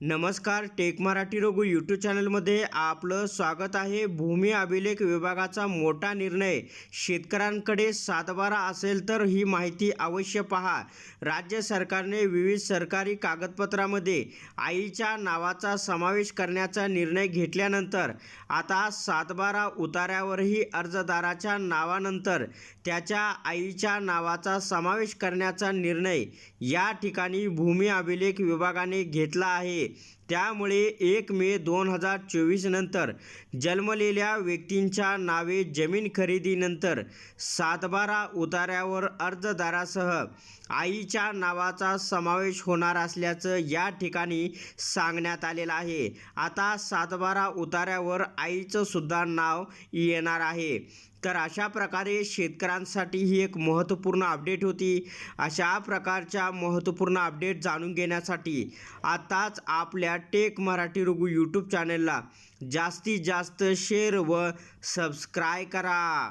नमस्कार take Marathi Raghu YouTube चॅनलमध्ये आपलं स्वागत आहे. भूमी अभिलेख विभागाचा मोठा निर्णय. शेतकऱ्यांकडे सातबारा असेल तर ही माहिती अवश्य पहा. राज्य सरकारने विविध सरकारी कागदपत्रामध्ये आईच्या नावाचा समावेश करण्याचा निर्णय घेतल्यानंतर आता सातबारा उतार्यावरही अर्जदाराच्या नावानंतर त्याच्या आईच्या नावाचा समावेश करण्याचा निर्णय या ठिकाणी भूमी अभिलेख विभागाने घेतला आहे. त्यामुळे एक मे दोन हजार चोवीस नंतर जन्मलेल्या व्यक्तींच्या नावे जमीन खरेदीनंतर सातबारा उतार्यावर अर्जदारासह आईच्या नावाचा समावेश होणार असल्याचं या ठिकाणी सांगण्यात आलेलं आहे. आता सातबारा उतार्यावर आईचं सुद्धा नाव येणार आहे. तर अशा प्रकारे शेतकऱ्यांसाठी ही एक महत्त्वपूर्ण अपडेट होती. अशा प्रकारच्या महत्त्वपूर्ण अपडेट जाणून घेण्यासाठी आताच आपल्या टेक मराठी रघु यूट्यूब चॅनलला जास्तीत जास्त शेअर व सबस्क्राय करा.